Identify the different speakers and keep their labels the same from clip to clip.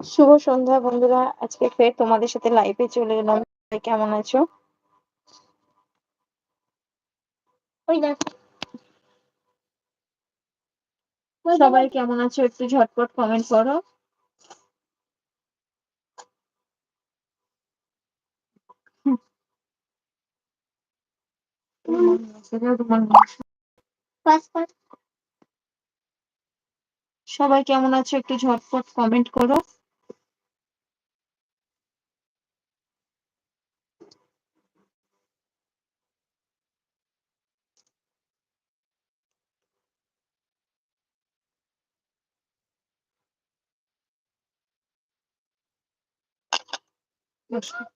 Speaker 1: শুভ সন্ধ্যা বন্ধুরা। আজকে ফের তোমাদের সাথে লাইভে চলে এলাম। সবাই কেমন আছো? ওই সবাই কেমন আছো? একটু ঝটপট কমেন্ট করো। সবাই কেমন আছো? একটু ঝটপট কমেন্ট করো।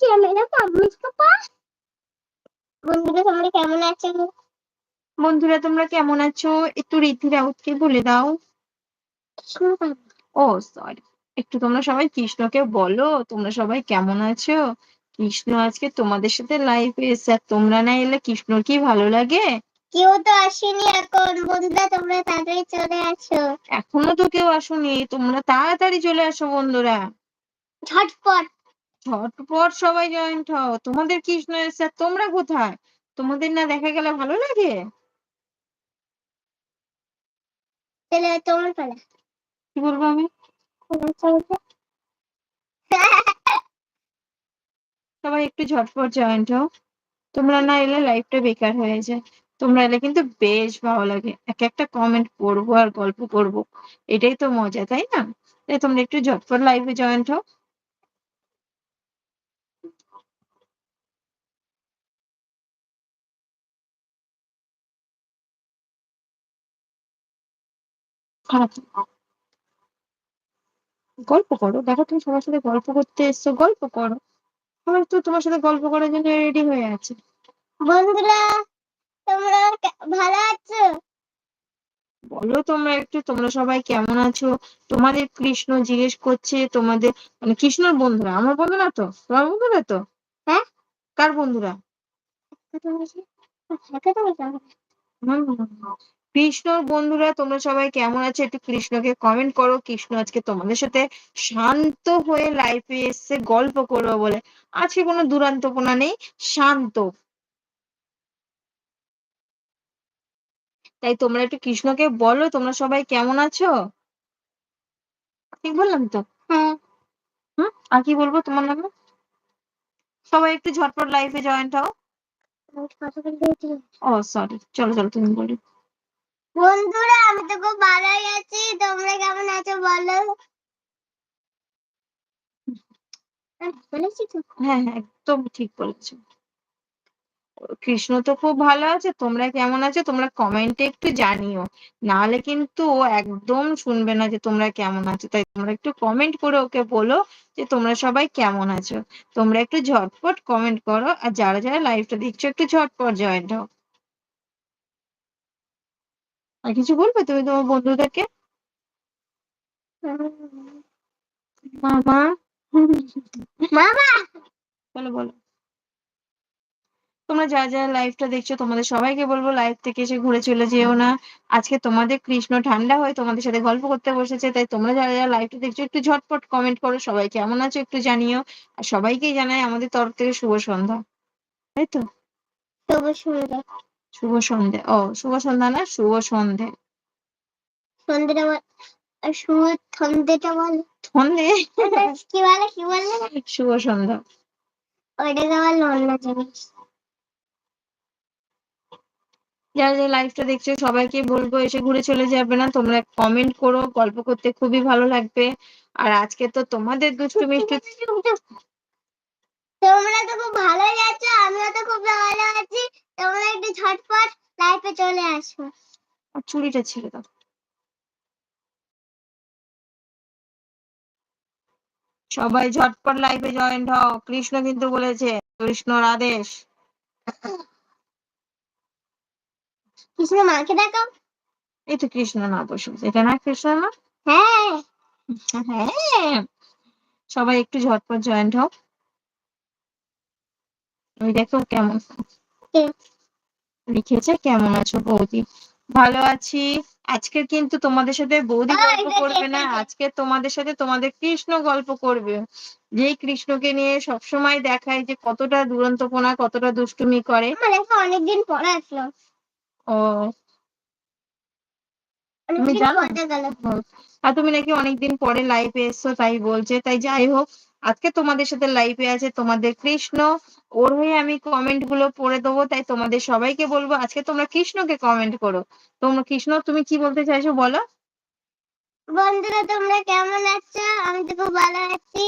Speaker 2: ক্যামেরা পাবলিশ পাপা বন্ধুরা তোমরা কেমন আছো?
Speaker 1: বন্ধুরা তোমরা কেমন আছো? একটু রীতি রাউতকে বলে দাও। ও সরি একটু তোমরা সবাই কৃষ্ণকে বলো তোমরা সবাই কেমন আছো? কৃষ্ণ আজকে তোমাদের সাথে লাইভে এসে আর তোমরা না এলে কৃষ্ণর কি ভালো লাগে?
Speaker 2: কেউ তো আসেনি এখন বন্ধুরা তোমরা তাড়াতাড়ি চলে আসো।
Speaker 1: এখনও তো কেউ আসোনি তোমরা তাড়াতাড়ি চলে আসো বন্ধুরা।
Speaker 2: ঝটপট।
Speaker 1: ঝটপট সবাই জয়েন্ট হও। তোমাদের কৃষ্ণ এসে তোমরা কোথায়? তোমাদের না দেখা গেলে ভালো লাগে? কি বলব আমি? সবাই একটু ঝটপট জয়েন্ট হও। তোমরা না এলে লাইফটা বেকার হয়ে যায়। তোমরা এলে কিন্তু বেশ ভালো লাগে। এক একটা কমেন্ট পড়ব আর গল্প করব এটাই তো মজা তাই না? তাই তোমরা একটু ঝটপট লাইভে জয়েন্ট হও। খারাপ। গল্প করো। দেখো তুমি সবার সাথে গল্প করতে এসছো গল্প করো। সবাই তো তোমার সাথে গল্প করার জন্য রেডি হয়ে আছে।
Speaker 2: বন্ধুরা তোমরা ভালো আছো?
Speaker 1: বলো তোমরা একটু তোমরা সবাই কেমন আছো? তোমাদের কৃষ্ণ জিজ্ঞেস করছে তোমাদের মানে কৃষ্ণর বন্ধুরা আমার বন্ধু না তো? তোমার বন্ধুরা তো?
Speaker 2: হ্যাঁ?
Speaker 1: কার বন্ধুরা? হুম, কৃষ্ণর বন্ধুরা তোমরা সবাই কেমন আছো? একটু কৃষ্ণকে কমেন্ট করো। কৃষ্ণ আজকে তোমাদের সাথে শান্ত হয়ে লাইফে এসছে। গল্প করব বলে। আজকে কোনো দুরান্তপনা নেই। শান্ত। তাই তোমরা একটু কৃষ্ণকে বলো তোমরা সবাই কেমন আছো? ঠিক বললাম তো।
Speaker 2: হ্যাঁ
Speaker 1: হুম আর কি বলব তোমার নামে? সবাই একটু ঝটপট লাইফে জয়েন্ট হও। ও সরি চলো চলো তুমি বলো।
Speaker 2: বন্ধুরা আমি তো খুব ভালোই আছি। তোমরা কেমন আছো বলো? বলেছি তো
Speaker 1: হ্যাঁ হ্যাঁ একদম ঠিক বলেছ। কৃষ্ণ তো খুব ভালো আছে, তোমরা কেমন আছো? তোমরা কমেন্টে একটু জানিও। নাহলে কিন্তু একদম শুনবে না যে তোমরা কেমন আছো। তাই তোমরা একটু কমেন্ট করে ওকে বলো যে তোমরা সবাই কেমন আছো। তোমরা একটু ঝটপট কমেন্ট করো আর যারা যারা লাইভটা দেখছ একটু ঝটপট জয়েন্ট হও আর কিছু বলবে তুমি তোমার বন্ধুদেরকে? মামা?
Speaker 2: মামা?
Speaker 1: বলো বলো। তোমরা যারা যারা লাইভটা দেখছ তোমাদের সবাইকে বলব লাইভ থেকে এসে ঘুরে চলে যেও না। আজকে তোমাদের কৃষ্ণ ঠান্ডা হয়ে তোমাদের সাথে গল্প করতে বসেছে তাই তোমরা যারা যারা লাইভটা দেখছ একটু ঝটপট কমেন্ট করো সবাই কেমন আছো একটু জানিও। আর সবাইকেই জানাই আমাদের তরফ থেকে শুভ সন্ধ্যা। তাই তো?
Speaker 2: শুভ সন্ধ্যা।
Speaker 1: শুভ ও শুভ সন্ধ্যা না শুভ সন্ধে।
Speaker 2: সন্ধ্যেটা আর শুভ সন্ধ্যেটা বল।
Speaker 1: সন্ধে?
Speaker 2: কি বলে কি বললে
Speaker 1: শুভ সন্ধ্যা।
Speaker 2: ওইটাকে আবার অন্য জিনিস।
Speaker 1: যারা যারা লাইভটা দেখছ সবাইকে বলব এসে ঘুরে চলে যাবে না। তোমরা কমেন্ট করো গল্প করতে খুবই ভালো লাগবে। আর আজকে তো তোমাদের দুষ্টু মিষ্টি
Speaker 2: তোমরা তো খুব ভালোই আছো আমিও তো খুব ভালো আছি। তোমরা একটু ঝটপট লাইফে চলে আসো।
Speaker 1: আর চুড়িটা ছেড়ে দাও। সবাই ঝটপট লাইভে জয়েন্ট হও। কৃষ্ণ কিন্তু বলেছে কৃষ্ণর আদেশ।
Speaker 2: কৃষ্ণ মাকে দেখাও
Speaker 1: এই তো কৃষ্ণ না বসে এটা না কৃষ্ণ না
Speaker 2: হ্যাঁ।
Speaker 1: হ্যাঁ। সবাই একটু ঝটপট জয়েন্ট হও ওই দেখো কেমন। লিখেছে কেমন আছো বৌদি? ভালো আছি। আজকে কিন্তু তোমাদের সাথে বৌদি গল্প করবে না। আজকে তোমাদের সাথে তোমাদের কৃষ্ণ গল্প করবে। যেই কৃষ্ণকে নিয়ে সবসময় দেখায় যে কতটা দুরন্তপনা কতটা দুষ্টুমি করে।
Speaker 2: অনেকদিন পরে আসলো।
Speaker 1: ও। তুমি জানো। আর তুমি নাকি অনেকদিন পরে লাইভে এসছো তাই বলছে। তাই যাই হোক আজকে তোমাদের সাথে লাইভে আছে তোমাদের কৃষ্ণ। ওর হয়ে আমি কমেন্টগুলো পড়ে দেবো তাই তোমাদের সবাইকে বলব আজকে তোমরা কৃষ্ণকে কমেন্ট করো। তোমরা কৃষ্ণ তুমি কি বলতে চাইছো বলো?
Speaker 2: বন্ধুরা তোমরা কেমন আছো? আমি তো খুব ভালো আছি।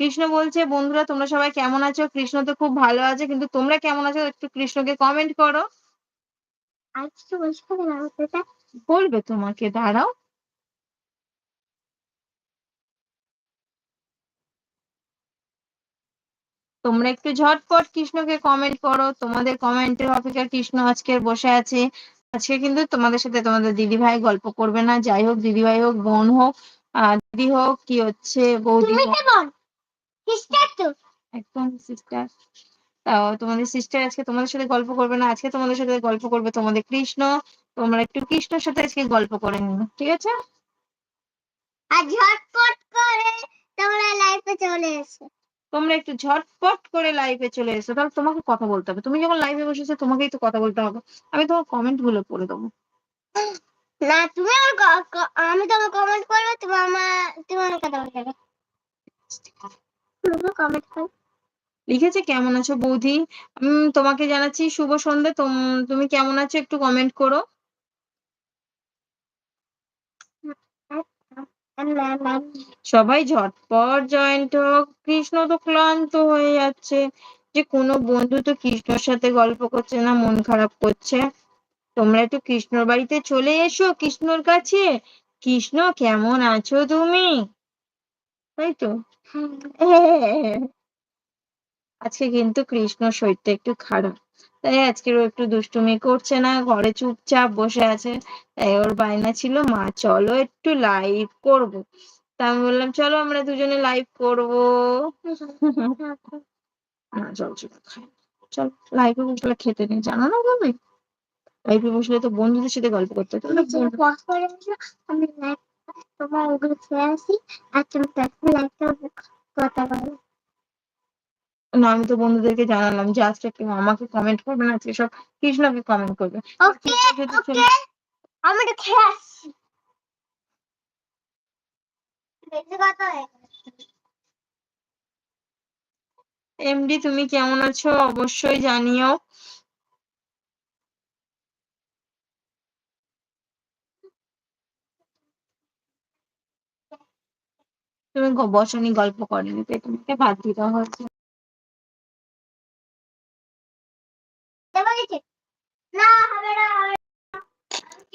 Speaker 1: কৃষ্ণ বলছে বন্ধুরা তোমরা সবাই কেমন আছো? কৃষ্ণ তো খুব ভালো আছে কিন্তু তোমরা কেমন আছো? একটু কৃষ্ণকে কমেন্ট করো।
Speaker 2: আর হবে
Speaker 1: বলবে তোমাকে দাঁড়াও। তোমরা একটু ঝটপট কৃষ্ণকে কমেন্ট করো। তোমাদের কমেন্টের অপেক্ষা কৃষ্ণ আজকে বসে আছে। আজকে কিন্তু তোমাদের সাথে তোমাদের দিদি ভাই গল্প করবে না। যাই হোক দিদি ভাই হোক বোন হোক দিদি হোক কি হচ্ছে বৌদি একদম সিস্টার তোমাদের সিস্টার আজকে তোমাদের সাথে গল্প করবে না। আজকে তোমাদের সাথে গল্প করবে তোমাদের কৃষ্ণ। তোমরা একটু কৃষ্ণর সাথে আজকে গল্প করে নিও ঠিক আছে?
Speaker 2: আর ঝটপট করে তোমরা লাইফে চলে এসো।
Speaker 1: তোমরা একটু ঝটপট করে লাইভে চলে এসো। তাহলে তোমাকে কথা বলতে হবে। তুমি যখন লাইভে বসেছো তোমাকেই তো কথা বলতে হবে। আমি তোমার কমেন্টগুলো পড়ে দেবো।
Speaker 2: না তুমি আমার আমি তোমার কমেন্ট করব তুমি আমার তুমি আমার কথা বলতে হবে। কমেন্ট করো
Speaker 1: লিখেছে, কেমন আছো বৌদি? তোমাকে জানাচ্ছি শুভ সন্ধ্যে। তোম- তুমি কেমন আছো একটু কমেন্ট করো। সবাই ঝটপট জয়েন্ট হোক, কৃষ্ণ তো ক্লান্ত হয়ে যাচ্ছে। যে কোনো বন্ধু তো কৃষ্ণর সাথে গল্প করছে না, মন খারাপ করছে। তোমরা একটু কৃষ্ণর বাড়িতে চলে এসো, কৃষ্ণর কাছে। কৃষ্ণ, কেমন আছো তুমি? তাই তো? আজকে কিন্তু কৃষ্ণ শরীরটা একটু খারাপ। তাই আজকের ও একটু দুষ্টুমি করছে না, ঘরে চুপচাপ বসে আছে। তাই ওর বায়না ছিল, মা, চলো একটু লাইভ করব। তা আমি বললাম, চলো আমরা দুজনে লাইভ করব। না চল চল লাইভে বসলে খেতে নেই জানো না তুমি লাইভে বসলে তো বন্ধুদের সাথে গল্প করতে
Speaker 2: আমি তোমার ওগুলো খেয়ে আসি আর তুমি কথা বলো।
Speaker 1: না আমি তো বন্ধুদেরকে জানালাম যে আজকে কেউ আমাকে কমেন্ট করবে না আজকে সব কৃষ্ণকে কমেন্ট করবে।
Speaker 2: আমি খেয়ে আসছি।
Speaker 1: এমডি তুমি কেমন আছো? অবশ্যই জানিও। তুমি বসনি গল্প করেনি তাই তোমাকে বাদ দিতে হয়েছে
Speaker 2: দেবো কিছু? না হবে না হবে না। কিছু না। না, আমার সাথে লাইভে বসে।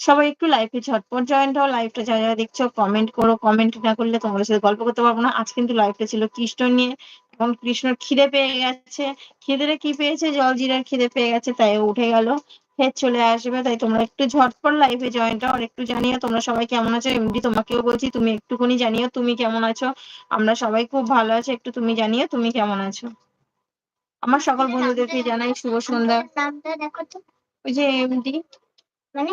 Speaker 1: সবাই একটু লাইভে ঝটপট জয়েন্ট হও লাইভটা যারা যারা দেখছ কমেন্ট করো। কমেন্ট না করলে তোমাদের সাথে গল্প করতে পারব না। আজ কিন্তু লাইভটা ছিল কৃষ্ণ নিয়ে এখন কৃষ্ণর খিদে পেয়ে গেছে। খিদেটা কি পেয়েছে? জল জিরার খিদে পেয়ে গেছে, তাই উঠে গেল। ফের চলে আসবে, তাই তোমরা একটু ঝটপট লাইভে জয়েন্ট হও আর একটু জানিও, তোমরা সবাই কেমন আছো? এমনি তোমাকেও বলছি, তুমি একটুখানি জানিও তুমি কেমন আছো? আমরা সবাই খুব ভালো আছি, একটু তুমি জানিও তুমি কেমন আছো? আমার সকল বন্ধুদেরকে জানাই শুভ সন্ধ্যা। ওই যে এমডি।
Speaker 2: মানে?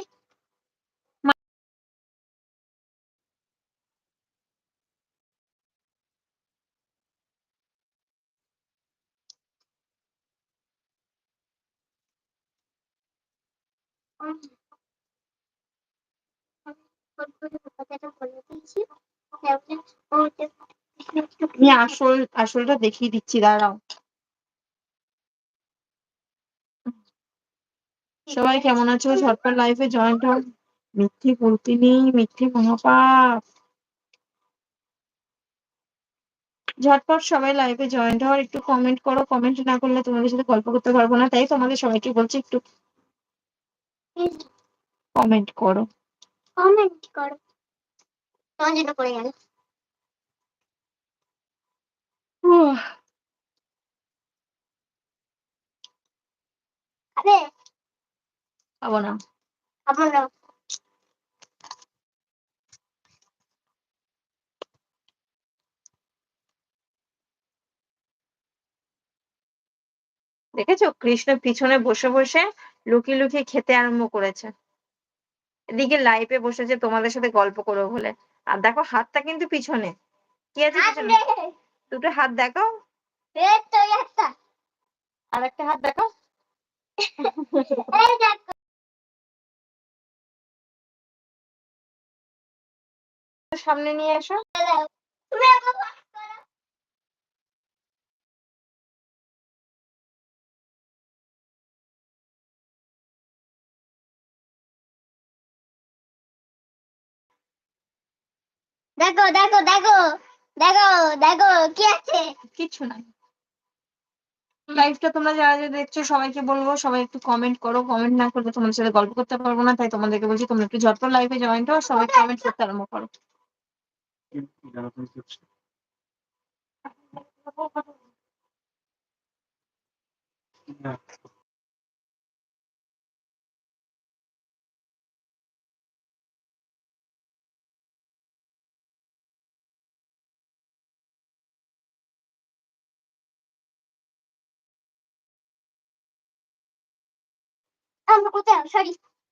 Speaker 2: আমি
Speaker 1: আসল আসলটা দেখিয়ে দিচ্ছি দাঁড়াও। সবাই কেমন আছো? ঝটপট লাইফে জয়েন্ট হও। মিথ্যে বলতে নেই, মিথ্যে মহাপাপ ঝটপট সবাই লাইভে জয়েন্ট হও। আর একটু কমেন্ট করো। কমেন্ট না করলে তোমাদের সাথে গল্প করতে পারব না। তাই তোমাদের সবাইকে বলছি একটু কমেন্ট করো।
Speaker 2: কমেন্ট করো। তোমার জন্য পড়ে গেল
Speaker 1: উহ,
Speaker 2: আরে
Speaker 1: খাব না।
Speaker 2: আমরা
Speaker 1: দেখেছ? কৃষ্ণ পিছনে বসে বসে লুকিয়ে লুকিয়ে খেতে আরম্ভ করেছে। এদিকে লাইভে বসেছে তোমাদের সাথে গল্প করব বলে। আর দেখো হাতটা কিন্তু পিছনে। কি আছে পিছনে? দুটো হাত
Speaker 2: একটা
Speaker 1: আর একটা। হাত
Speaker 2: দেখ।
Speaker 1: সামনে নিয়ে এসো।
Speaker 2: দেখো দেখো দেখো দেখো দেখো কি আছে?
Speaker 1: কিচ্ছু নাই। লাইভটা তোমরা যারা যারা দেখছ সবাইকে বলব সবাই একটু কমেন্ট করো। কমেন্ট না করলে তোমাদের সাথে গল্প করতে পারব না তাই তোমাদেরকে বলছি তোমরা একটু ঝটপট লাইভে জয়েন্ট হও সবাই কমেন্ট করতে আরম্ভ করো।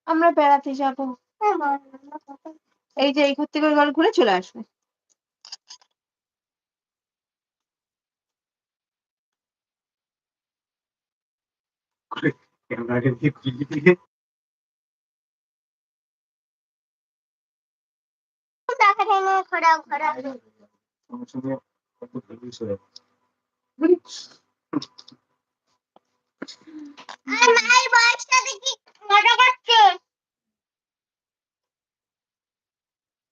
Speaker 2: আমরা
Speaker 1: বেড়াতে যাব। এই যে এই ঘর থেকে ঘুরে চলে আসবে।
Speaker 3: ক্যামেরাকে দিয়ে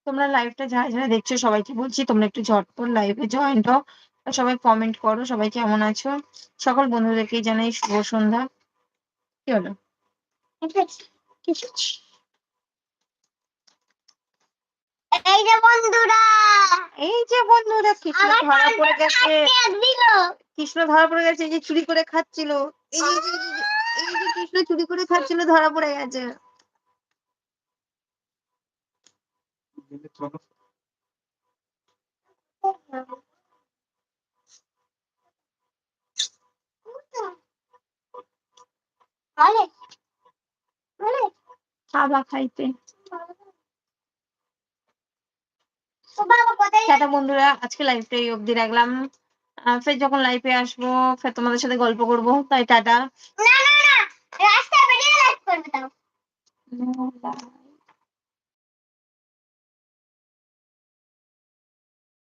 Speaker 1: তোমরা লাইভটা যারা যারা দেখছ সবাইকে বলছি, তোমরা একটু ঝটপট লাইভে জয়েন হও। সবাই কমেন্ট করো, সবাই কেমন আছো? সকল বন্ধুদেরকে জানাই শুভ সন্ধ্যা। হলো কিছু
Speaker 2: এই যে বন্ধুরা!
Speaker 1: এই যে বন্ধুরা কৃষ্ণ ধরা পড়ে গেছে। কৃষ্ণ ধরা পড়ে গেছে এই যে চুরি করে খাচ্ছিল। এই যে এই যে- কৃষ্ণ চুরি করে খাচ্ছিল ধরা পড়ে গেছে।
Speaker 3: চলো।
Speaker 2: বলে
Speaker 1: খাবা খাইতে টাটা বন্ধুরা আজকে লাইভটা এই অবধি রাখলাম। ফের যখন লাইভে আসব ফের তোমাদের সাথে গল্প করব। তাই টাটা।
Speaker 2: না না না। রাস্তা বেরিয়ে লাইভ করবে দাও